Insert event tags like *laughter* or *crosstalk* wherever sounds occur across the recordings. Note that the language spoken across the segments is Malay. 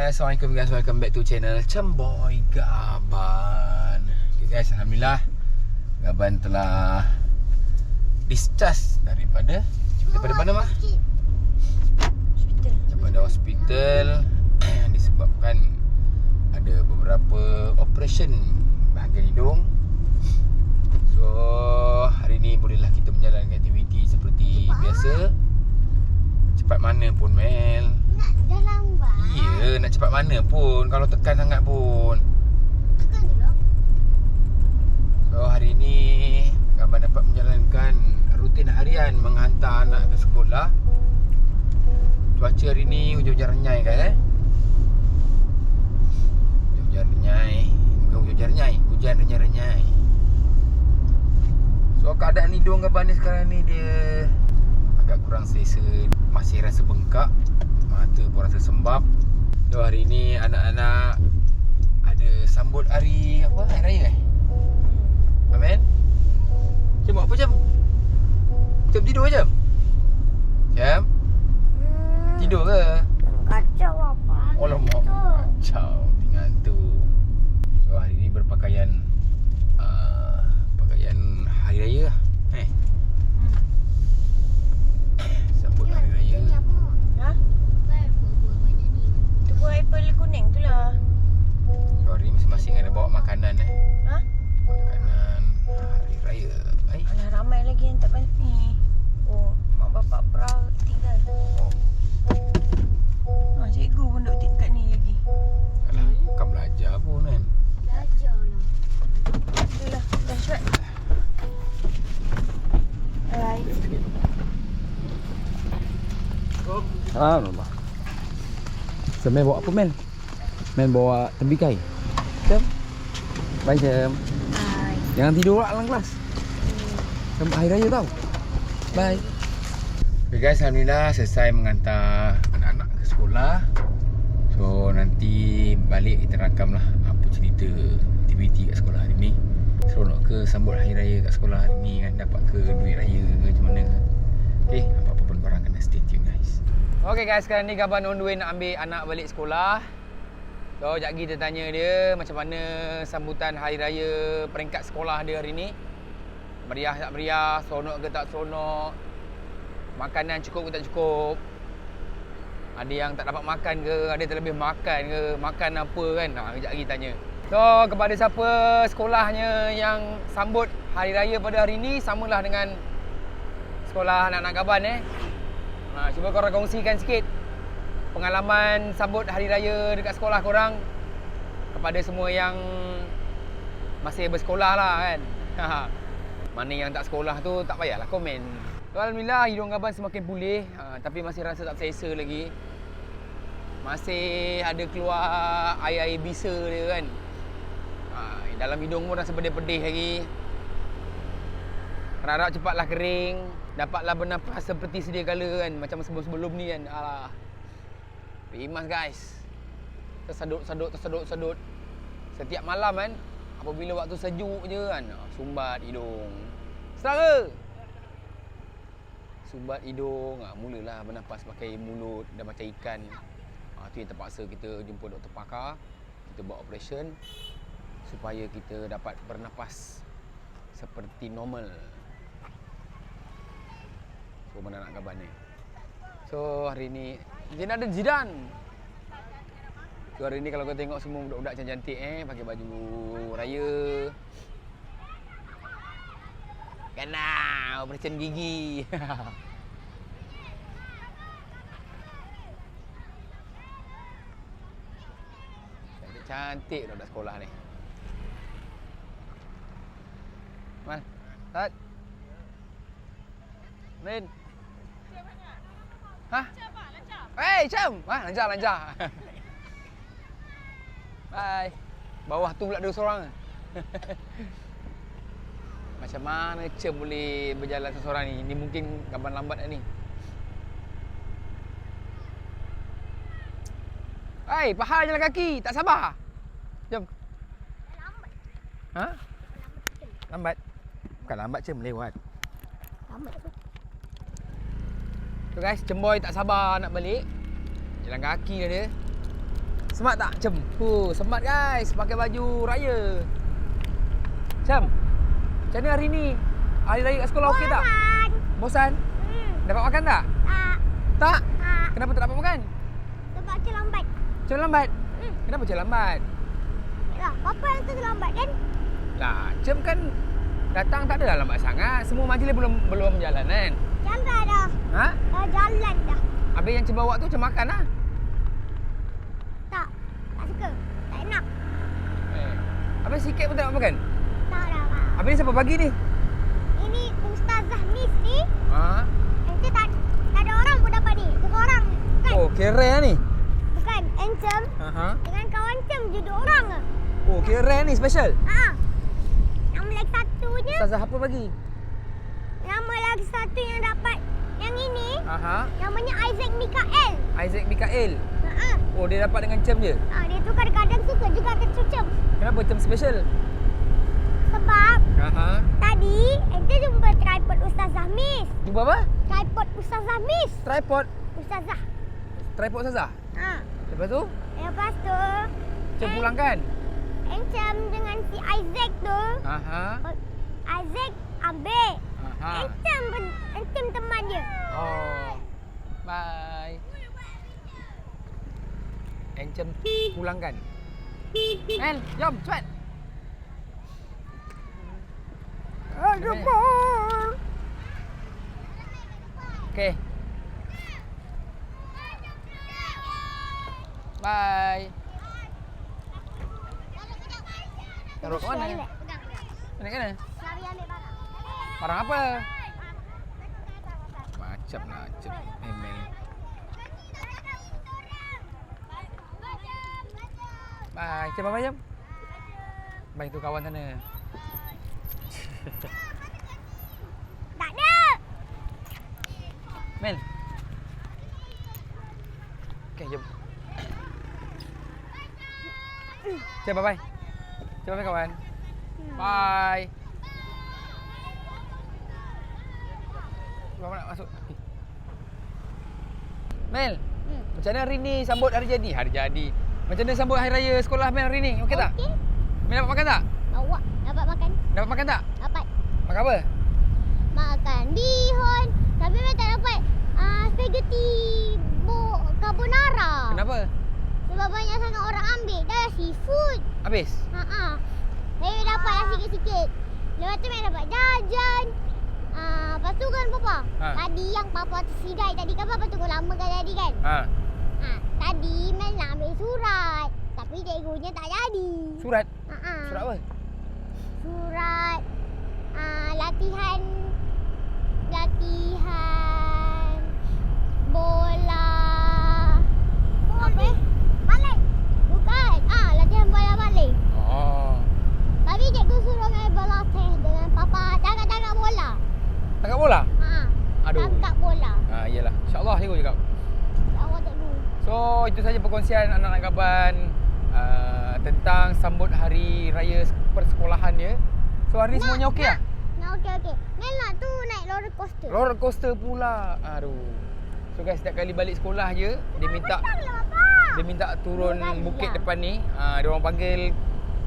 Assalamualaikum guys, welcome back to channel Cemboy Gaban Okay guys, Alhamdulillah Gaban telah discharge daripada Daripada mana mak? Hospital. Daripada hospital *clears throat* Disebabkan ada beberapa operation bahagian hidung So hari ni bolehlah kita menjalankan aktiviti seperti biasa Cepat mana pun Mel Nak dah lambat. Cepat mana pun Kalau tekan sangat pun. Tekan dulu. So hari ni Abang dapat menjalankan rutin harian Menghantar anak ke sekolah. Cuaca hari ni hujan-hujan renyai kan eh? Hujan-hujan renyai. Bukan hujan-hujan renyai. Hujan renyai-renyai. So keadaan hidung abang ni sekarang ni dia Agak kurang selesa. Masih rasa bengkak. Mata pun rasa sembab So hari ni anak-anak Ada sambut hari apa? Hari raya eh? Amin Cem buat apa Cem? Cem tidur ke Ah, nampak. So, Mel bawa apa Mel? Mel bawa tembikai. Jom. Bye Jam. Hai. Jangan tidur lah dalam kelas. Sampai hari raya tau. Bye. Okay guys, Alhamdulillah selesai mengantar anak-anak ke sekolah. So nanti balik kita rakam lah apa cerita aktiviti kat sekolah hari ni. Seronok ke sambut hari raya kat sekolah hari ni kan dapat ke duit raya ke macam mana. Okay, apa-apa pun korang kena stay tune guys. Okay guys, sekarang ni Gaban on the way nak ambil anak balik sekolah. So, sekejap lagi kita tanya dia macam mana sambutan hari raya peringkat sekolah dia hari ni. Meriah tak meriah, seronok ke tak seronok. Makanan cukup ke tak cukup. Ada yang tak dapat makan ke, ada terlebih makan ke, makan apa kan. Ha, kejap lagi tanya. So, kepada siapa sekolahnya yang sambut hari raya pada hari ni, samalah dengan sekolah anak-anak Gaban eh. Ha, cuba korang kongsikan sikit pengalaman sambut hari raya dekat sekolah korang kepada semua yang masih bersekolah lah kan. *laughs* Mana yang tak sekolah tu tak payahlah komen. Alhamdulillah hidung Gaban semakin pulih ha, tapi masih rasa tak selesa lagi. Masih ada keluar air-air bisa dia kan. Ha, dalam hidung pun rasa pedih-pedih lagi. Harap cepatlah kering Dapatlah bernafas seperti sedia kala kan Macam sebelum-sebelum ni kan. Alah Rimas guys. Tersedut, sedut, tersedut, sedut. Setiap malam kan Apabila waktu sejuk je kan ah, Sumbat hidung. Saudara Sumbat hidung ah, Mulalah bernafas pakai mulut Dan macam ikan. Ah, Tu yang terpaksa kita jumpa doktor pakar. Kita buat operation Supaya kita dapat bernafas Seperti normal So mana nak kabar ni. So hari ni Zidane ada Zidane So hari ni kalau kau tengok semua budak-budak cantik-cantik eh Pakai baju raya. Kena Operation gigi. *laughs* Cantik-cantik budak sekolah ni. Mal Tat Min Hah? Eh, Cam. Ah, lancar, lancar. *laughs* Bye. Bawah tu pula dua seorang. *laughs* Macam mana Cam boleh berjalan seorang ni? Ni mungkin gambar lambat ni. Hai, pahal jalan kaki. Tak sabar. Jom. Ha? Lambat. Bukan lambat Cam, lewat. Lambat apa? So guys, Cemboy tak sabar nak balik. Jalan kaki dah dia. Smart tak? Cem. Huh, smart guys. Pakai baju raya. Cem. Macam mana hari ni? Hari raya kat sekolah okey tak? Bosan. Hmm. Dapat makan tak? Tak. Tak. Tak. Kenapa tak dapat makan? Sebab terlambat. Macam lambat. Hmm. Kenapa macam lambat? Yalah, papa yang terlambat kan? Lah, Cem kan datang tak adalah lambat sangat. Semua majlis belum belum jalan kan? Jangan dah. Ha? Dah jalan dah. Habis yang bawa tu Cem makan lah. Tak. Tak suka. Tak enak. Eh. Habis sikit pun tak nak makan. Tak dah. Habis ni siapa bagi ni? Ini Ustazah Miss ni. Ha? Nanti tak, tak ada orang pun dapat ni. Seorang. Bukan. Oh, kira lah ni. Bukan. Encem. Ha. Dengan kawan Cem je dua orang. Oh, kira ni special. Ha. Nama lagi satunya. Ustazah apa bagi? Lagi satu yang dapat yang ini. Aha. Namanya Isaac Mikael. Isaac Mikael. Ha. Oh, dia dapat dengan Cem je. Ha, dia tu kadang-kadang suka juga kecucum. Kenapa Cem special? Sebab Aha. tadi ente jumpa tripod Ustazah Miss. Cuba apa? Tripod Ustazah Miss. Tripod. Ustazah. Tripod Ustazah. Ha. Lepas tu, Lepas tu, Cem Eh. pulangkan. Encam dengan si Isaac tu. Aha. Isaac ambil. Aha. Encam pen- encam teman dia. Oh. Bye. Encem pulangkan. Mel, jom cepat. Aduh, Mel. bol. Okey. Bye. Taruh kat mana? Pegang, pegang. Naik mana? Barang. Barang apa? Macam lah, macam Mel. Bye. Cik bye jom. Bye tu kawan sana. Tak ada. Mel. Okay, jom. Cik bye bye. Cik bye kawan. Bye. Bapak nak masuk. Mel, Hmm. macam mana hari ni sambut hari jadi? Hari jadi. Macam mana sambut hari raya sekolah Mel hari ni? Okey tak? Okey. Mel dapat makan tak? Awak dapat makan? Dapat makan tak? Dapat. Makan apa? Makan bihon. Tapi saya tak dapat uh, spaghetti bo carbonara. Kenapa? Sebab banyak sangat orang ambil. Dah seafood. Habis? Ha ah. Saya dapat lah sikit-sikit. Lepas tu saya dapat jajan. Ah, lepas tu kan papa. Ha. Tadi yang papa tersidai tadi kan papa tunggu lama kan tadi kan. Ha. Ha, tadi Mel nak ambil surat. Tapi cikgunya tak jadi. Surat? Ha ah. Surat apa? Surat ah, latihan latihan bola apa? Balik. Bukan. Ah, latihan bola balik. Oh. Tapi cikgu suruh main bola teh dengan papa tangkap-tangkap bola. Tangkap bola? Ha. Aduh. Tangkap bola. Ha, iyalah. InsyaAllah cikgu cakap. Awak cikgu. So, itu saja perkongsian anak-anak Gaban uh, tentang sambut hari raya persekolahan dia. So, hari ni semuanya okey lah? Nak okey okey. Mel nak tu naik roller coaster. Roller coaster pula. Aduh. So guys, setiap kali balik sekolah je, dia minta lah dia minta turun bukit lah. depan ni. Ah, dia orang panggil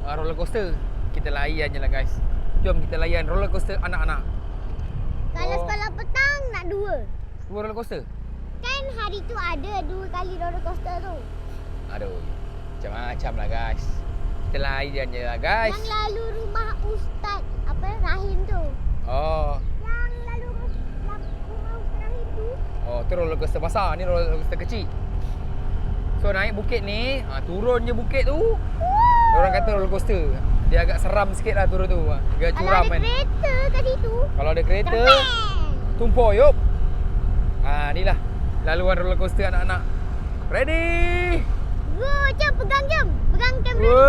uh, roller coaster. Kita layan je lah guys. Jom kita layan roller coaster anak-anak. Kalau Oh. sekolah petang nak dua. Dua roller coaster. Kan hari tu ada dua kali roller coaster tu. Aduh. Macam-macam lah guys. Kita layan je lah guys. Yang lalu rumah Ustaz apa Rahim tu. Oh. Yang lalu ru- la- rumah Ustaz Rahim tu. Oh, tu roller coaster besar. Ni roller coaster kecil. So naik bukit ni, ah, turun je bukit tu. Orang kata roller coaster. Dia agak seram sikit lah turun tu. Ah, Kalau curam ada kan. kereta kat situ. Kalau ada kereta, tumpul yuk. Ha, ni lah laluan roller coaster anak-anak. Ready? Go, jom pegang jom. Pegang kamera. Wow!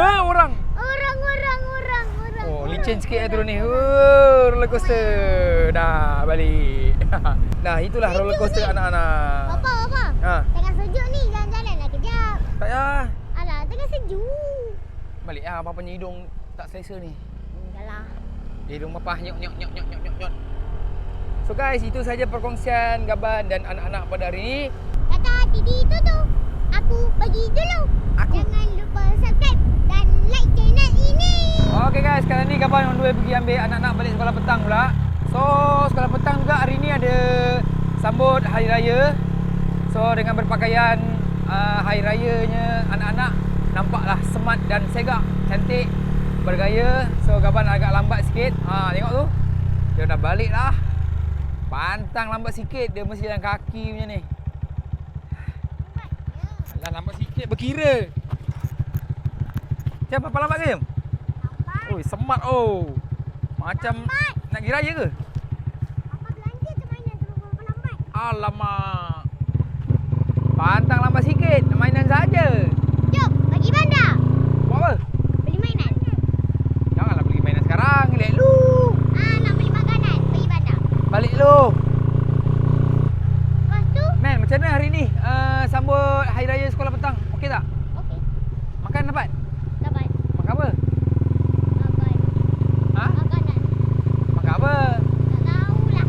Wah, orang. Orang, orang, orang, orang. Oh, orang. licin sikit lah turun ni. Wow, roller coaster. Dah, balik. *laughs* Nah, itulah roller coaster anak-anak. Papa, papa. Ha, Tengah sejuk ni jalan-jalan lah kejap. tak payah. Alah, tengah sejuk. Balik ah, apa punya hidung tak selesa ni. Enggak lah. Hidung papa nyok nyok nyok nyok nyok nyok nyok. So guys, itu saja perkongsian Gaban dan anak-anak pada hari ini. Kata Didi itu tu, aku pergi dulu. Aku. Jangan lupa subscribe dan like channel ini. Okay guys, sekarang ni Gaban on the way pergi ambil anak-anak balik sekolah petang pula. So, sekolah petang juga hari ini ada sambut Hari Raya. So, dengan berpakaian uh, Hari Rayanya, anak-anak nampaklah semat dan segak. Cantik, bergaya. So, Gaban agak lambat sikit. Ha, tengok tu. Dia dah balik lah. Pantang lambat sikit dia mesti jalan kaki punya ni. Alah lambat sikit berkira. Macam apa lambat ke? Jam? Oi, semat oh. Macam Lambat. nak pergi raya ke? Apa belanja mainan lambat? Alamak. Pantang lambat sikit. Mainan saja. Jom, pergi bandar. Buat apa? Beli mainan. Janganlah beli mainan sekarang. Relax lu. Ah, nak beli makanan. Pergi bandar. Balik lu. Lepas tu, Man, macam mana hari ni? Uh, sambut hari raya sekolah petang. Okey tak? okey. Makan dapat? Dapat. Makan apa? Makan. Ha? Makanan. Makan apa? Tak tahulah.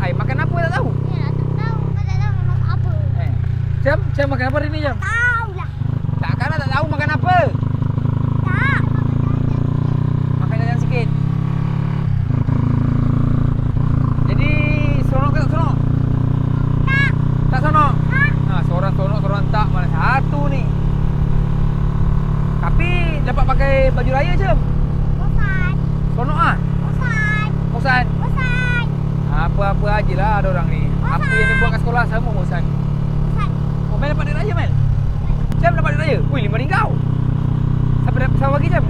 Ai, makan apa tak tahu? Ya, tak tahu. Kau tak tahu makan apa. Eh. Jam, Jam makan apa hari ni Jam? Tahulah. Takkanlah tak tahu makan apa. Tak. Makan jajan sikit. Jadi seronok ke tak seronok? Tak. Tak seronok? Ha? Ha, seorang seronok, seorang tak. Mana satu ni. Tapi dapat pakai baju raya je. Bosan. Seronok ah. Bosan. Bosan. Bosan. Apa-apa aje lah ada orang ni. Apa yang dia buat kat sekolah sama bosan. Bosan. Oh, Mel dapat duit raya Mel? Jam dapat duit raya? Wih, RM5 kau. Siapa dapat